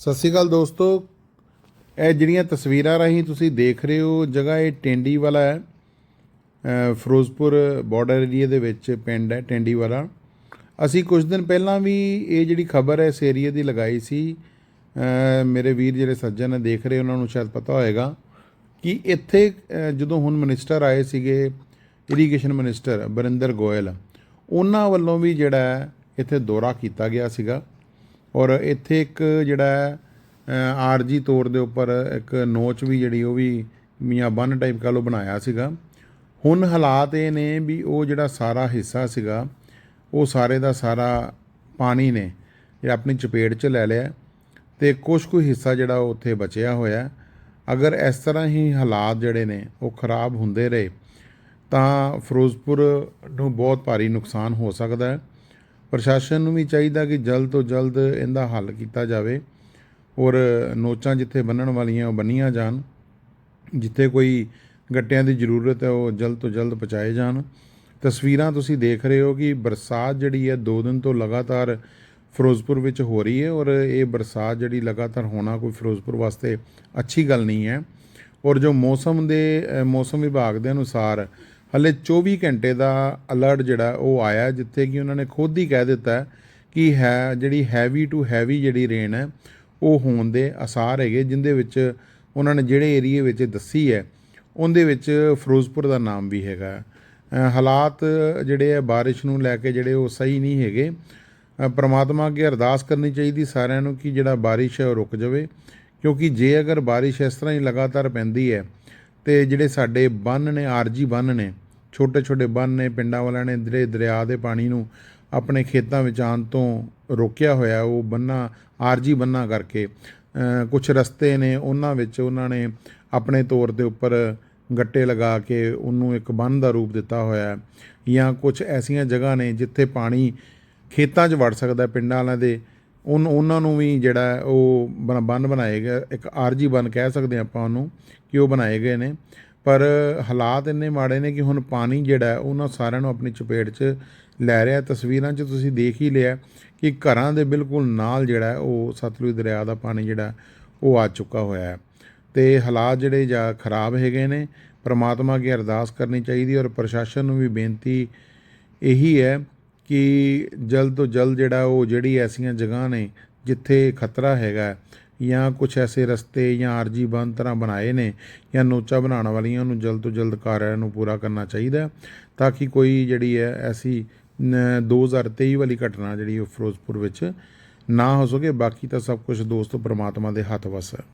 ਸਤਿ ਸ਼੍ਰੀ ਅਕਾਲ ਦੋਸਤੋ। ਇਹ ਜਿਹੜੀਆਂ ਤਸਵੀਰਾਂ ਰਾਹੀਂ ਤੁਸੀਂ ਦੇਖ ਰਹੇ ਹੋ, ਜਗ੍ਹਾ ਇਹ ਟੈਂਡੀ ਵਾਲਾ ਹੈ। ਫਿਰੋਜ਼ਪੁਰ ਬਾਰਡਰ ਏਰੀਆ ਦੇ ਵਿੱਚ ਪਿੰਡ ਹੈ ਟੈਂਡੀ ਵਾਲਾ। ਅਸੀਂ ਕੁਝ ਦਿਨ ਪਹਿਲਾਂ ਵੀ ਇਹ ਜਿਹੜੀ ਖਬਰ ਹੈ, ਇਸ ਏਰੀਆ ਦੀ ਲਗਾਈ ਸੀ। ਮੇਰੇ ਵੀਰ ਜਿਹੜੇ ਸੱਜਣ ਨੇ ਦੇਖ ਰਹੇ, ਉਹਨਾਂ ਨੂੰ ਸ਼ਾਇਦ ਪਤਾ ਹੋਏਗਾ ਕਿ ਇੱਥੇ ਜਦੋਂ ਹੁਣ ਮਿਨਿਸਟਰ ਆਏ ਸੀਗੇ ਇਰੀਗੇਸ਼ਨ ਮਿਨਿਸਟਰ ਬਰਿੰਦਰ ਗੋਇਲ, ਉਹਨਾਂ ਵੱਲੋਂ ਵੀ ਜਿਹੜਾ ਹੈ, ਇੱਥੇ ਦੌਰਾ ਕੀਤਾ ਗਿਆ ਸੀਗਾ। ਔਰ ਇੱਥੇ ਇੱਕ ਜਿਹੜਾ ਆਰਜੀ ਤੌਰ ਦੇ ਉੱਪਰ ਇੱਕ ਨੋਚ ਵੀ ਜਿਹੜੀ ਉਹ ਵੀ ਮੀਆਂ ਬੰਨ ਟਾਈਪ ਕਾ ਲੋ ਬਣਾਇਆ ਸੀਗਾ। ਹੁਣ ਹਾਲਾਤ ਇਹ ਨੇ ਵੀ ਉਹ ਜਿਹੜਾ ਸਾਰਾ ਹਿੱਸਾ ਸੀਗਾ, ਉਹ ਸਾਰੇ ਦਾ ਸਾਰਾ ਪਾਣੀ ਨੇ ਜਿਹੜਾ ਆਪਣੀ ਚਪੇਟ 'ਚ ਲੈ ਲਿਆ ਤੇ ਕੁਝ ਕੁ ਹਿੱਸਾ ਜਿਹੜਾ ਉਹ ਉੱਥੇ ਬਚਿਆ ਹੋਇਆ। ਅਗਰ ਇਸ ਤਰ੍ਹਾਂ ਹੀ ਹਾਲਾਤ ਜਿਹੜੇ ਨੇ, ਉਹ ਖਰਾਬ ਹੁੰਦੇ ਰਹੇ, ਤਾਂ ਫਿਰੋਜ਼ਪੁਰ ਨੂੰ ਬਹੁਤ ਭਾਰੀ ਨੁਕਸਾਨ ਹੋ ਸਕਦਾ ਹੈ। ਪ੍ਰਸ਼ਾਸਨ ਨੂੰ ਵੀ ਚਾਹੀਦਾ ਕਿ ਜਲਦ ਤੋਂ ਜਲਦ ਇਹਦਾ ਹੱਲ ਕੀਤਾ ਜਾਵੇ ਔਰ ਨੋਚਾਂ ਜਿੱਥੇ ਬੰਨਣ ਵਾਲੀਆਂ ਉਹ ਬੰਨੀਆਂ ਜਾਣ, ਜਿੱਥੇ ਕੋਈ ਗੱਟਿਆਂ ਦੀ ਜ਼ਰੂਰਤ ਹੈ ਉਹ ਜਲਦ ਤੋਂ ਜਲਦ ਪਹੁੰਚਾਏ ਜਾਣ। ਤਸਵੀਰਾਂ ਤੁਸੀਂ ਦੇਖ ਰਹੇ ਹੋ ਕਿ ਬਰਸਾਤ ਜਿਹੜੀ ਹੈ 2 ਦਿਨ ਤੋਂ ਲਗਾਤਾਰ ਫਿਰੋਜ਼ਪੁਰ ਵਿੱਚ ਹੋ ਰਹੀ ਹੈ ਔਰ ਇਹ ਬਰਸਾਤ ਜਿਹੜੀ ਲਗਾਤਾਰ ਹੋਣਾ ਕੋਈ ਫਿਰੋਜ਼ਪੁਰ ਵਾਸਤੇ ਅੱਛੀ ਗੱਲ ਨਹੀਂ ਹੈ। ਔਰ ਜੋ ਮੌਸਮ ਦੇ ਮੌਸਮ ਵਿਭਾਗ ਦੇ ਅਨੁਸਾਰ ਹਲੇ 24 ਘੰਟੇ ਦਾ ਅਲਰਟ ਜਿਹੜਾ ਉਹ ਆਇਆ ਜਿੱਥੇ ਕਿ ਉਹਨਾਂ ਨੇ ਖੁਦ ਹੀ ਕਹਿ ਦਿੱਤਾ ਕਿ ਹੈ ਜਿਹੜੀ ਹੈਵੀ ਟੂ ਹੈਵੀ ਜਿਹੜੀ ਰੇਨ ਹੈ ਉਹ ਹੋਣ ਦੇ ਆਸਾਰ ਹੈਗੇ ਜਿੰਦੇ ਵਿੱਚ ਉਹਨਾਂ ਨੇ ਜਿਹੜੇ ਏਰੀਏ ਵਿੱਚ ਦੱਸੀ ਹੈ ਉਹਦੇ ਵਿੱਚ ਫਿਰੋਜ਼ਪੁਰ ਦਾ ਨਾਮ ਵੀ ਹੈਗਾ ਹਾਲਾਤ ਜਿਹੜੇ ਆ ਬਾਰਿਸ਼ ਨੂੰ ਲੈ ਕੇ ਜਿਹੜੇ ਉਹ ਸਹੀ ਨਹੀਂ ਹੈਗੇ। ਅ, ਪ੍ਰਮਾਤਮਾ ਅੱਗੇ ਅਰਦਾਸ ਕਰਨੀ ਚਾਹੀਦੀ ਸਾਰਿਆਂ ਨੂੰ ਕਿ ਜਿਹੜਾ ਬਾਰਿਸ਼ ਹੈ ਉਹ ਰੁਕ ਜਾਵੇ ਕਿਉਂਕਿ ਜੇ ਅਗਰ ਬਾਰਿਸ਼ ਇਸ ਤਰ੍ਹਾਂ ਹੀ ਲਗਾਤਾਰ ਪੈਂਦੀ ਹੈ ਤੇ ਜਿਹੜੇ ਸਾਡੇ ਬੰਨ ਨੇ, ਆਰਜੀ ਬੰਨ ਨੇ, ਛੋਟੇ ਛੋਟੇ ਬੰਨ ਨੇ, ਪਿੰਡਾਂ ਵਾਲਿਆਂ ਨੇ ਜਿਹੜੇ ਦਰਿਆ ਦੇ ਪਾਣੀ ਨੂੰ ਆਪਣੇ ਖੇਤਾਂ ਵਿੱਚ ਆਉਣ ਤੋਂ ਰੋਕਿਆ ਹੋਇਆ, ਉਹ ਬੰਨਾ, ਆਰਜੀ ਬੰਨਾ ਕਰਕੇ ਕੁਝ ਰਸਤੇ ਨੇ, ਉਹਨਾਂ ਵਿੱਚ ਉਹਨਾਂ ਨੇ ਆਪਣੇ ਤੌਰ ਦੇ ਉੱਪਰ ਗੱਟੇ ਲਗਾ ਕੇ ਉਹਨੂੰ ਇੱਕ ਬੰਨ ਦਾ ਰੂਪ ਦਿੱਤਾ ਹੋਇਆ ਜਾਂ ਕੁਝ ਐਸੀਆਂ ਜਗ੍ਹਾ ਨੇ ਜਿੱਥੇ ਪਾਣੀ ਖੇਤਾਂ 'ਚ ਵੜ ਸਕਦਾ ਪਿੰਡਾਂ ਵਾਲਿਆਂ ਦੇ ਉਨ ਉਹਨਾਂ ਨੂੰ ਵੀ ਜਿਹੜਾ ਉਹ ਬਨ- ਬੰਨ ਬਣਾਏ ਗਏ, ਇੱਕ ਆਰਜੀ ਬੰਨ ਕਹਿ ਸਕਦੇ ਹਾਂ ਆਪਾਂ ਉਹਨੂੰ ਕਿ ਉਹ ਬਣਾਏ ਗਏ ਨੇ। ਪਰ ਹਾਲਾਤ ਇੰਨੇ ਮਾੜੇ ਨੇ ਕਿ ਹੁਣ ਪਾਣੀ ਜਿਹੜਾ ਉਹਨਾਂ ਸਾਰਿਆਂ ਨੂੰ ਆਪਣੀ ਚਪੇਟ 'ਚ ਲੈ ਰਿਹਾ। ਤਸਵੀਰਾਂ 'ਚ ਤੁਸੀਂ ਦੇਖ ਹੀ ਲਿਆ ਕਿ ਘਰਾਂ ਦੇ ਬਿਲਕੁਲ ਨਾਲ ਜਿਹੜਾ ਉਹ ਸਤਲੁਜ ਦਰਿਆ ਦਾ ਪਾਣੀ ਜਿਹੜਾ ਉਹ ਆ ਚੁੱਕਾ ਹੋਇਆ ਹੈ। ਤੇ ਹਾਲਾਤ ਜਿਹੜੇ ਜਾਂ ਖਰਾਬ ਹੈਗੇ ਨੇ, ਪ੍ਰਮਾਤਮਾ ਅੱਗੇ ਅਰਦਾਸ ਕਰਨੀ ਚਾਹੀਦੀ ਔਰ ਪ੍ਰਸ਼ਾਸਨ ਨੂੰ ਵੀ ਬੇਨਤੀ ਇਹੀ ਹੈ ਕਿ ਜਲਦ ਤੋਂ ਜਲਦ ਜਿਹੜਾ ਉਹ ਜਿਹੜੀ ਐਸੀਆਂ ਜਗ੍ਹਾ ਨੇ ਜਿੱਥੇ ਖਤਰਾ ਹੈਗਾ ਜਾਂ ਕੁਝ ਐਸੇ ਰਸਤੇ ਜਾਂ ਆਰਜੀ ਬੰਦ ਤਰ੍ਹਾਂ ਬਣਾਏ ਨੇ, ਜਾਂ ਨੋਚਾ ਬਣਾਉਣ ਵਾਲੀਆਂ ਨੂੰ ਜਲਦ ਤੋਂ ਜਲਦ ਕਾਰਿਆਂ ਨੂੰ ਪੂਰਾ ਕਰਨਾ ਚਾਹੀਦਾ ਤਾਂ ਕਿ ਕੋਈ ਜਿਹੜੀ ਹੈ ਐਸੀ ਨ- 2023 ਵਾਲੀ ਘਟਨਾ ਜਿਹੜੀ ਉਹ ਫਿਰੋਜ਼ਪੁਰ ਵਿੱਚ ਨਾ ਹੋ ਸਕੇ। ਬਾਕੀ ਤਾਂ ਸਭ ਕੁਝ ਦੋਸਤੋ ਪ੍ਰਮਾਤਮਾ ਦੇ ਹੱਥ ਵਸ ਹੈ।